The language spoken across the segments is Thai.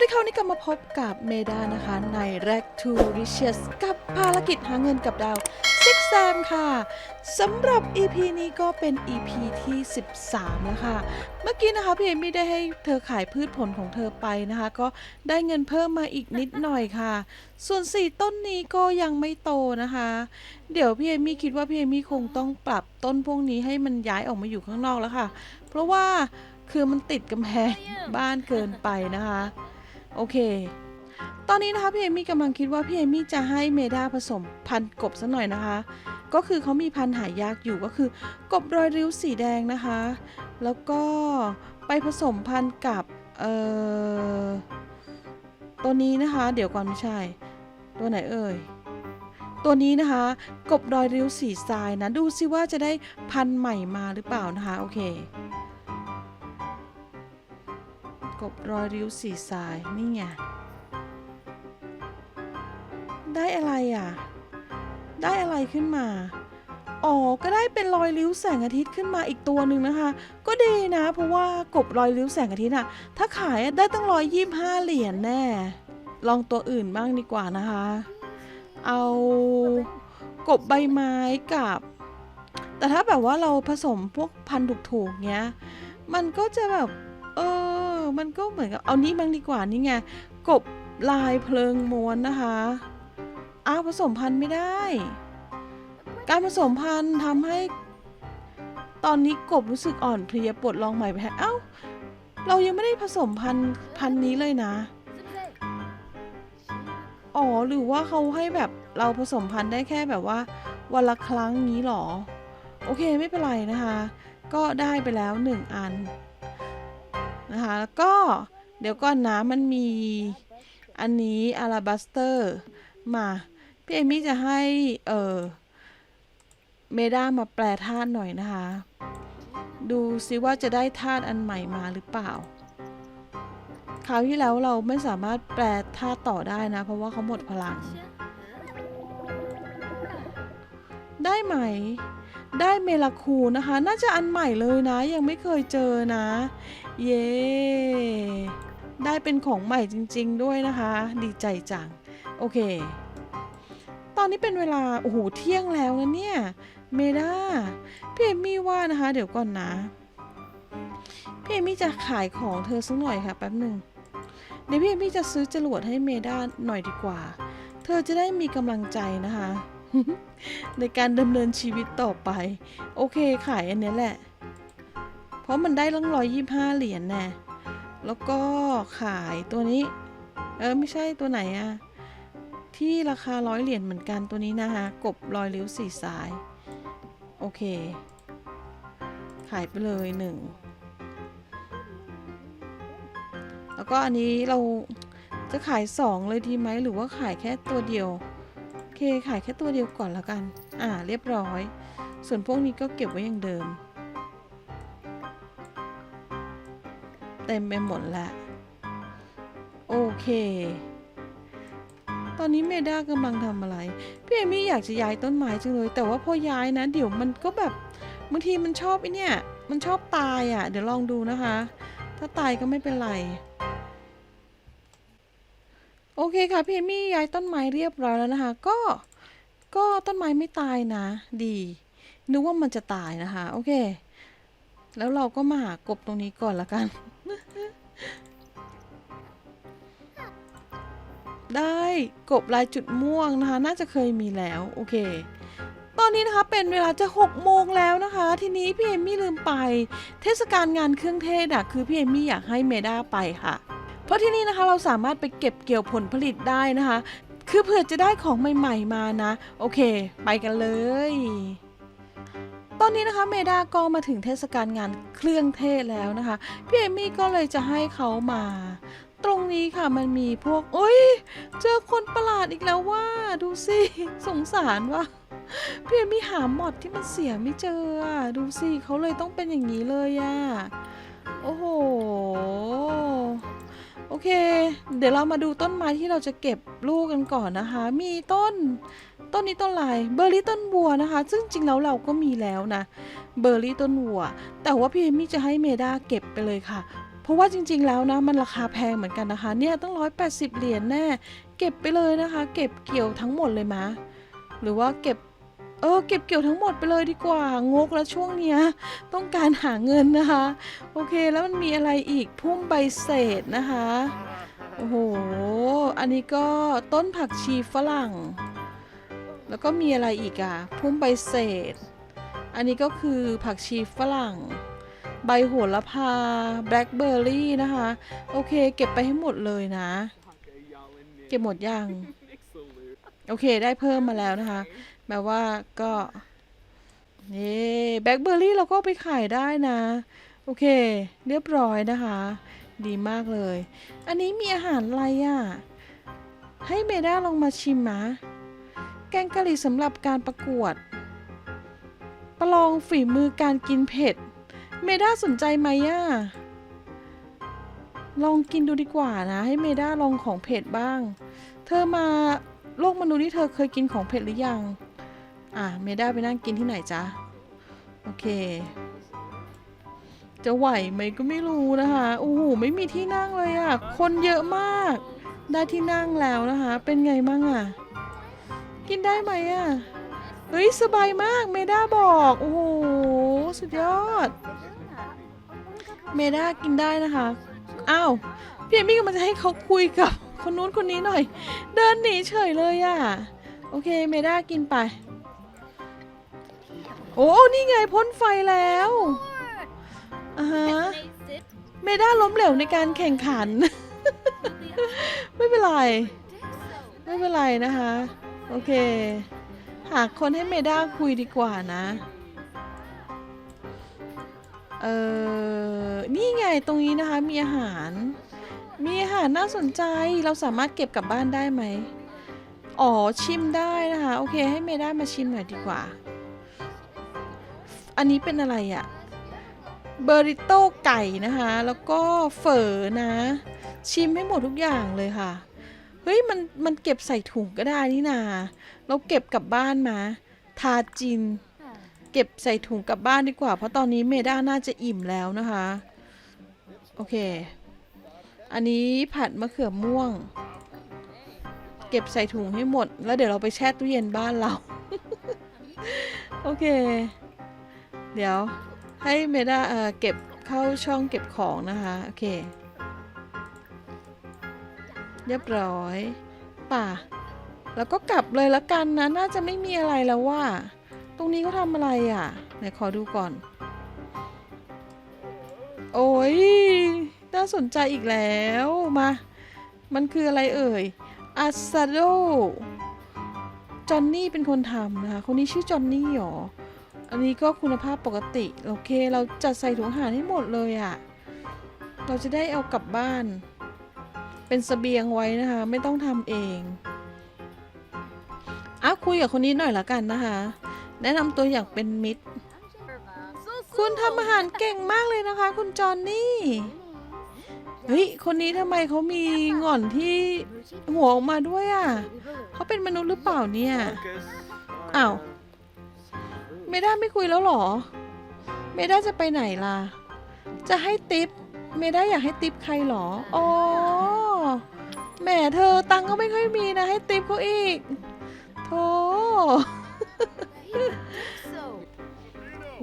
วัสดีค่ะวันนี้กลับมาพบกับเมดานะคะ ใน r a g to Riches กับภารกิจหาเงินกับดาว Six Sam ค่ะสำหรับ EP นี้ก็เป็น EP ที่ 13 แล้วค่ะ เมื่อกี้นะคะพี่เอมี่ได้ให้เธอขายพืชผลของเธอไปนะคะ ก็ได้เงินเพิ่มมาอีกนิดหน่อยค่ะ ส่วน 4 ต้นนี้ก็ยังไม่โตนะคะ เดี๋ยวพี่เอมี่คิดว่าพี่เอมี่คงต้องปรับต้นพวกนี้ให้มันย้ายออกมาอยู่ข้างนอกแล้วค่ะ เพราะว่าคือมันติดกำแพงบ้านเกินไปนะคะ โอเค ตอนนี้นะคะพี่เอมี่กำลังคิดว่าพี่เอมี่จะให้เมดาผสมพันกบสักหน่อยนะคะ ก็คือเขามีพันหายากอยู่ก็คือ กบรอยริ้วสีแดงนะคะ แล้วก็ไปผสมพันกับเอ่อตัวนี้นะคะ เดี๋ยวก่อนไม่ใช่ ตัวไหนเอ่ยตัวนี้นะคะ กบรอยริ้วสีทรายนะ ดูซิว่าจะได้พันใหม่มาหรือเปล่านะคะ โอเค กบรอยริ้วสีทรายนี่ไง ได้อะไรอะ ได้อะไรขึ้นมา อ๋อ ก็ได้เป็นรอยริ้วแสงอาทิตย์ขึ้นมาอีกตัวหนึ่งนะคะ ก็ดีนะ เพราะว่ากบรอยริ้วแสงอาทิตย์อะถ้าขายได้ตั้งร้อยยี่ห้าเหรียญแน่ ลองตัวอื่นบ้างดีกว่านะคะ เอากบใบไม้กับ แต่ถ้าแบบว่าเราผสมพวกพันธุ์ถูกๆเงี้ย มันก็จะแบบ เออ มันก็เหมือนกับเอานี้บ้างดีกว่านี่ไงกบลายเพลิงม้วนนะคะอ้าวผสมพันธุ์ไม่ได้ การผสมพันธุ์ทำให้ ตอนนี้กบรู้สึกอ่อนเพลียปวดลองใหม่ไปฮเอ้า เรายังไม่ได้ผสมพันธุ์พันธุ์นี้เลยนะ อ๋อหรือว่าเขาให้แบบเราผสมพันธุ์ได้แค่แบบว่า วันละครั้งนี้หรอ โอเคไม่เป็นไรนะคะ ก็ได้ไปแล้วหนึ่งอัน นะคะแล้วก็เดี๋ยวก่อนนะมันมีอันนี้อาราบัสเตอร์มา พี่เอมี่จะให้เออเมด้ามาแปลธาตุหน่อยนะคะ ดูซิว่าจะได้ธาตุอันใหม่มาหรือเปล่า คราวที่แล้วเราไม่สามารถแปลธาตุต่อได้นะ เพราะว่าเขาหมดพลัง ได้ไหม ได้เมลาคูนะคะ น่าจะอันใหม่เลยนะ ยังไม่เคยเจอนะ เย้ได้เป็นของใหม่จริง ๆ ด้วยนะคะ ดีใจจัง โอเค ตอนนี้เป็นเวลา โอ้โห เที่ยงแล้วนะเนี่ย เมด้าพี่เอมี่ว่านะคะ เดี๋ยวก่อนนะพี่เอมี่จะขายของเธอสักหน่อยค่ะแป๊บหนึ่งเดี๋ยวพี่เอมี่จะซื้อจรวดให้เมด้าหน่อยดีกว่า เธอจะได้มีกำลังใจนะคะ ในการดำเนินชีวิตต่อไป โอเคขายอันนี้แหละ ราะมันได้ตั้งร้อยยี่ห้าเหรียญแน่แล้วก็ขายตัวนี้ เออ ไม่ใช่ตัวไหนอะที่ราคาร้อยเหรียญเหมือนกันตัวนี้นะคะกบรอยริ้วสีสาย โอเค ขายไปเลยหนึ่งแล้วก็อันนี้เราจะขายสองเลยดีไหมหรือว่าขายแค่ตัวเดียวโอเคขายแค่ตัวเดียวก่อนละกัน อ่า เรียบร้อย ส่วนพวกนี้ก็เก็บไว้อย่างเดิม เต็มไปหมดแล้วโอเค ตอนนี้เมด้ากำลังทำอะไร พี่เอมี่อยากจะย้ายต้นไม้จังเลย แต่ว่าพอย้ายนะ เดี๋ยวมันก็แบบบางทีมันชอบไอเนี่ย มันชอบตายอะ่ะ เดี๋ยวลองดูนะคะ ถ้าตายก็ไม่เป็นไรโอเคค่ะพี่เอมี่ย้ายต้นไม้เรียบร้อยแล้วนะคะ ก็ก็ต้นไม้ไม่ตายนะ ดีนึกว่ามันจะตายนะคะ โอเค แล้วเราก็มาหากบตรงนี้ก่อนละกัน ได้กบลายจุดม่วงนะคะ น่าจะเคยมีแล้ว โอเค ตอนนี้นะคะเป็นเวลาจะ 6 โมงแล้วนะคะ ทีนี้พี่เอมมี่ลืมไป เทศกาลงานเครื่องเทศอะคือพี่เอมมี่อยากให้เมด้าไปค่ะ เพราะที่นี่นะคะเราสามารถไปเก็บเกี่ยวผลผลิตได้นะคะ คือเผื่อจะได้ของใหม่ ๆ มานะ โอเค ไปกันเลยตอนนี้นะคะเมด้าก็มาถึงเทศกาลงานเครื่องเทศแล้วนะคะพี่เอมี่ก็เลยจะให้เขามา ตรงนี้ค่ะมันมีพวกโอ้ยเจอคนประหลาดอีกแล้วว่า ดูสิสงสารว่าพี่มีหาหมอดที่มันเสียไม่เจออะดูสิเขาเลยต้องเป็นอย่างนี้เลยอะโอ้โหโอเค เดี๋ยวเรามาดูต้นไม้ที่เราจะเก็บลูกกันก่อนนะคะ มีต้น ต้นนี้ต้นอะไรเบอร์รี่ต้นบัวนะคะ ซึ่งจริงแล้วเราก็มีแล้วนะ เบอร์รี่ต้นวัว แต่ว่าพี่เอมี่จะให้เมด้าเก็บไปเลยค่ะ ราะว่าจริงๆแล้วนะมันราคาแพงเหมือนกันนะคะ เนี่ยตั้ง 180 เหรียญแน่ เก็บไปเลยนะคะ เก็บเกี่ยวทั้งหมดเลยมะ หรือว่าเก็บเออเก็บเกี่ยวทั้งหมดไปเลยดีกว่างกแล้วช่วงเนี้ยต้องการหาเงินนะคะ โอเคแล้วมันมีอะไรอีกพุ่มใบเศษนะคะโอ้โหอันนี้ก็ต้นผักชีฝรั่ง แล้วก็มีอะไรอีกอะพุ่มใบเศษ อันนี้ก็คือผักชีฝรั่ง ใบโหระพาแบล็คเบอร์รี่นะคะ โอเค เก็บไปให้หมดเลยนะ เก็บหมดยัง โอเคได้เพิ่มมาแล้วนะคะแปลว่าก็นี่แบล็คเบอร์รี่เราก็ไปขายได้นะ โอเค เรียบร้อยนะคะ ดีมากเลย อันนี้มีอาหารอะไรอะ่ะ ให้เมด้าลองมาชิมมะแกงกะหรี่สำหรับการประกวด ประลองฝีมือการกินเผ็ด เมด้าสนใจไหมอะลองกินดูดีกว่านะ ให้เมด้าลองของเผ็ดบ้าง เธอมาโลกมนุษย์ที่เธอเคยกินของเผ็ดหรือยัง อะเมด้าไปนั่งกินที่ไหนจ๊ะ โอเค จะไหวไหมก็ไม่รู้นะคะโอ้โหไม่มีที่นั่งเลยอะคนเยอะมาก ได้ที่นั่งแล้วนะคะ เป็นไงมั่งอะกินได้ไหมอะเฮ้ยสบายมากเมด้าบอก โอ้โห สุดยอด เมด้ากินได้นะคะ อ้าว พี่เอมี่กำลังจะให้เขาคุยกับคนนู้นคนนี้หน่อย เดินหนีเฉยเลยอะโอเค เมด้ากินไป โอ้ นี่ไงพ่นไฟแล้วอ่าฮะ เมด้าล้มเหลวในการแข่งขัน ไม่เป็นไร ไม่เป็นไรนะคะ โอเค หาคนให้เมด้าคุยดีกว่านะ เออนี่ไงตรงนี้นะคะ มีอาหาร มีอาหารน่าสนใจ เราสามารถเก็บกลับบ้านได้ไหม อ๋อ ชิมได้นะคะ โอเค ให้เมด้ามาชิมหน่อยดีกว่า อันนี้เป็นอะไรอะเบอริโต้ไก่นะคะ แล้วก็เฝอนะ ชิมให้หมดทุกอย่างเลยค่ะ เฮ้ย มัน มันเก็บใส่ถุงก็ได้นี่นา เราเก็บกลับบ้านมา ทาจิน เก็บใส่ถุงกลับบ้านดีกว่า เพราะตอนนี้เมด้าน่าจะอิ่มแล้วนะคะ โอเค อันนี้ผัดมะเขือม่วง เก็บใส่ถุงให้หมด แล้วเดี๋ยวเราไปแช่ตู้เย็นบ้านเรา โอเค เดี๋ยวให้เมด้าเอ่อเก็บเข้าช่องเก็บของนะคะ โอเค เรียบร้อย ป่ะ แล้วก็กลับเลยละกันนะ น่าจะไม่มีอะไรแล้วว่า ตรงนี้เขาทำอะไรอะ ไหนขอดูก่อน โอ้ย น่าสนใจอีกแล้ว มา มันคืออะไรเอ่ยอาซาโดจอนนี่เป็นคนทำนะคะ คนนี้ชื่อจอนนี่หรอ อันนี้ก็คุณภาพปกติ โอเค เราจัดใส่ถุงอาหารให้หมดเลยอะ่ะ เราจะได้เอากลับบ้าน เป็นสเสบียงไว้นะคะ ไม่ต้องทำเองอะคุยกับคนนี้หน่อยละกันนะคะ แนะนำตัวอย่างเป็นมิตร คุณทำอาหารเก่งมากเลยนะคะ คุณจอนนี่ เฮ้ย คนนี้ทำไมเขามีหง่อนที่หัวออกมาด้วยอะ่ะเขาเป็นมนุษย์หรือเปล่าเนี่ย อ้าว เมด้าไม่คุยแล้วหรอ เมด้าจะไปไหนล่ะ จะให้ติป เมด้าอยากให้ติปใครหรอ อ๋อ แหมเธอตังค์ก็ไม่ค่อยมีนะให้ติปเขาอีกโธ่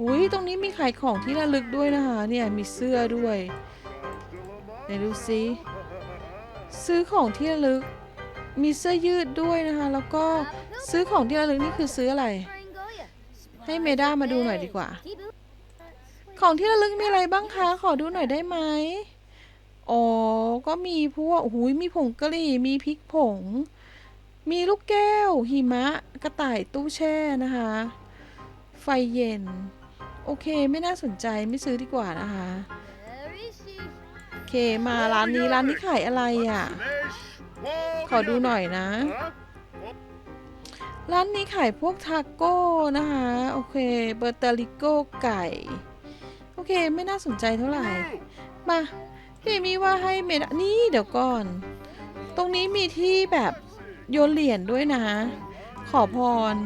อุ้ยตรงนี้มีขายของที่ระลึกด้วยนะคะ เนี่ยมีเสื้อด้วยไหนดูซิซื้อของที่ระลึก มีเสื้อยืดด้วยนะคะ แล้วก็ซื้อของที่ระลึกนี่คือซื้ออะไร ให้เมด้ามาดูหน่อยดีกว่า ของที่ระลึกมีอะไรบ้างคะ ขอดูหน่อยได้ไหมอ๋อ ก็มีพวกหูยมีผงกะหรี่ มีพริกผง มีลูกแก้ว หิมะ กระต่ายตู้แช่นะคะ ไฟเย็น โอเคไม่น่าสนใจไม่ซื้อดีกว่านะคะ โอเคมาร้านนี้ร้านนี้ขายอะไรอะ ขอดูหน่อยนะ ร้านนี้ขายพวกทาโก้นะคะ โอเคเบอร์เตอริโก้ไก่ โอเคไม่น่าสนใจเท่าไหร่ มาพี่มีว่าให้เมดนี่เดี๋ยวก่อน ตรงนี้มีที่แบบ โยนเหรียญด้วยนะ ขอพร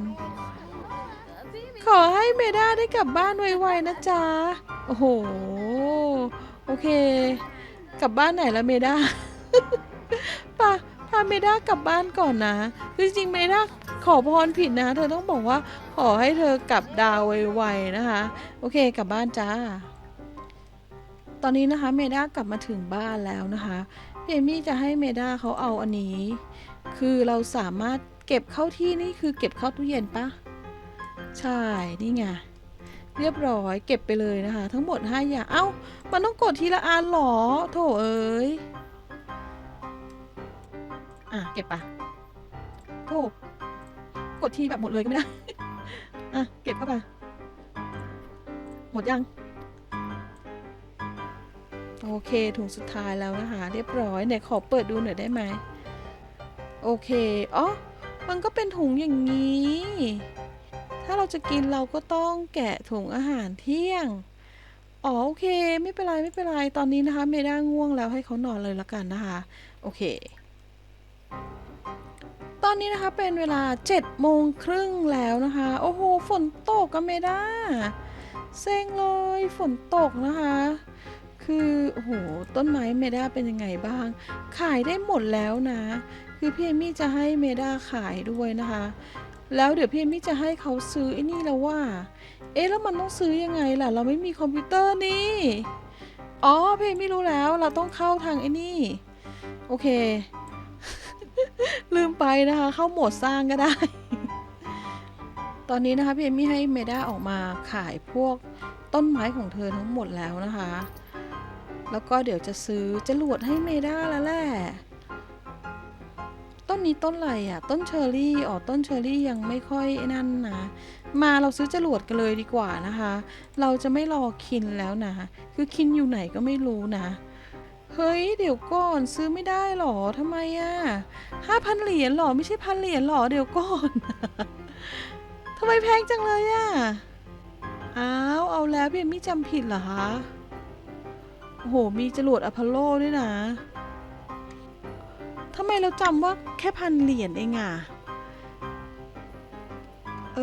ขอให้เมด้าได้กลับบ้านไวๆนะจ๊ะ โอ้โห โอเค กลับบ้านไหนล้วเมด้าปะพาเมด้ากลับบ้านก่อนนะ คือจริงเมด้าขอพรผิดนะ เธอต้องบอกว่า ขอให้เธอกลับดาวไวๆนะคะ โอเค กลับบ้านจ้า ตอนนี้นะคะเมด้ากลับมาถึงบ้านแล้วนะคะ เอมี่จะให้เมด้าเขาเอาอันนี้ คือเราสามารถเก็บเข้าที่นี่คือเก็บเข้าตู้เย็นปะใช่นี่ไงเรียบร้อยเก็บไปเลยนะคะ ทั้งหมด5อย่างเอ้ามันต้องกดทีละอันหรอโถเอ้ยอะเก็บปะโถกดทีแบบหมดเลยก็ไม่ได้อะเก็บเข้าไปหมดยัง โอเคถุงสุดท้ายแล้วนะคะ เรียบร้อยไหนขอเปิดดูหน่อยได้ไหมโอเคอ๋อมันก็เป็นถุงอย่างนี้ ถ้าเราจะกินเราก็ต้องแกะถุงอาหารเที่ยงอ๋อโอเค ไม่เป็นไรไม่เป็นไรตอนนี้นะคะเมด้าง่วงแล้วให้เขานอนเลยละกันนะคะ โอเค ตอนนี้นะคะเป็นเวลา7โมงครึ่งแล้วนะคะ โอ้โหฝนตกกันเมด้าเซ็งเลยฝนตกนะคะ คือโอ้โหต้นไม้เมด้าเป็นยังไงบ้าง ขายได้หมดแล้วนะ คือพี่เอมี่จะให้เมด้าขายด้วยนะคะ แล้วเดี๋ยวพี่เอมี่จะให้เขาซื้อไอ้นี่แล้วว่า เอ๊ะแล้วมันต้องซื้อยังไงล่ะ เราไม่มีคอมพิวเตอร์นี่ อ๋อพี่เอมี่รู้แล้วเราต้องเข้าทางไอ้นี่ โอเค ลืมไปนะคะ เข้าโหมดสร้างก็ได้ ตอนนี้นะคะพี่เอมี่ให้เมด้าออกมาขายพวกต้นไม้ของเธอทั้งหมดแล้วนะคะ แล้วก็เดี๋ยวจะซื้อจรวดให้เมด้าแล้วแหละ ต้นนี้ต้นอะไรอะ ต้นเชอร์รี่ อ๋อ ต้นเชอร์รี่ยังไม่ค่อยนั่นนะ มาเราซื้อจรวดกันเลยดีกว่านะคะ เราจะไม่รอคินแล้วนะ คือคินอยู่ไหนก็ไม่รู้นะ เฮ้ย เดี๋ยวก่อนซื้อไม่ได้หรอทำไมอะห้าพันเหรียญหรอ ไม่ใช่พันเหรียญหรอ เดี๋ยวก่อนทำไมแพงจังเลยอะ อ้าว เอาแล้วพี่มี่จำผิดเหรอคะ โอ้โห มีจรวดอพอลโลด้วยนะทำไมเราจำว่าแค่พันเหรียญเองอะเอ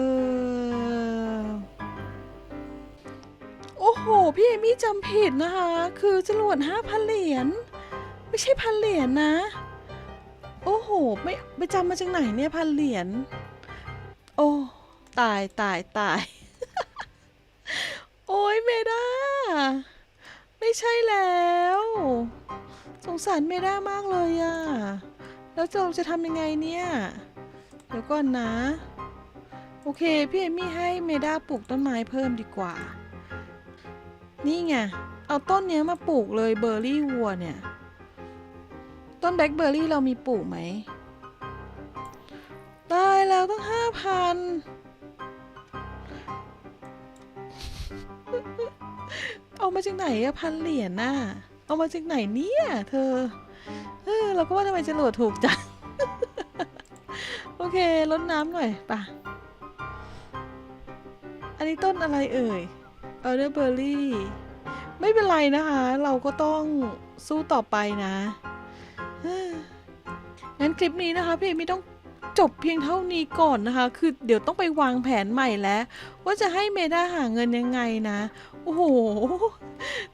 อ โอ้โห พี่เอมี่จำผิดนะคะ คือจรวดห้าพันเหรียญ ไม่ใช่พันเหรียญนะ โอ้โห ไม่ไปจำมาจากไหนเนี่ยพันเหรียญ โอ้ ตายตายตาย โอ้ยเมด้า ไม่ใช่แล้ว สงสารเมด้ามากเลยอะ แล้วเราจะทำยังไงเนี่ย เดี๋ยวก่อนนะ โอเค พี่เอมี่ให้เมด้าปลูกต้นไม้เพิ่มดีกว่า นี่ไง เอาต้นเนี้ยมาปลูกเลยเบอร์รี่วัวเนี่ย ต้นแบล็คเบอร์รี่เรามีปลูกไหม ตายแล้วต้องห้าพัน เอามาจากไหนอะพันเหรียญน่ะ เอามาจากไหนเนี่ยเธอ เออเราก็ว่าทำไมจะโหลดถูกจัง โอเคลดน้ำหน่อยป่ะ อันนี้ต้นอะไรเอ่ยเออเดอร์เบอร์รี่ ไม่เป็นไรนะคะ เราก็ต้องสู้ต่อไปนะงั้นคลิปนี้นะคะพี่เอมี่ต้องจบเพียงเท่านี้ก่อนนะคะ คือเดี๋ยวต้องไปวางแผนใหม่แล้ว ว่าจะให้เมด้าหาเงินยังไงนะ โอ้โห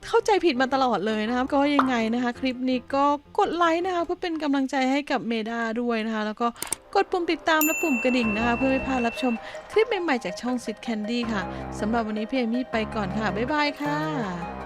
เข้าใจผิดมาตลอดเลยนะคะก็ยังไงนะคะ คลิปนี้ก็กดไลค์นะคะ เพื่อเป็นกำลังใจให้กับเมดาด้วยนะคะ แล้วก็กดปุ่มติดตามและปุ่มกระดิ่งนะคะ เพื่อไม่พลาดรับชมคลิปใหม่ๆจากช่องซิดแคนดี้ค่ะสำหรับวันนี้พี่เอมี่ไปก่อนค่ะ บ๊ายบายค่ะ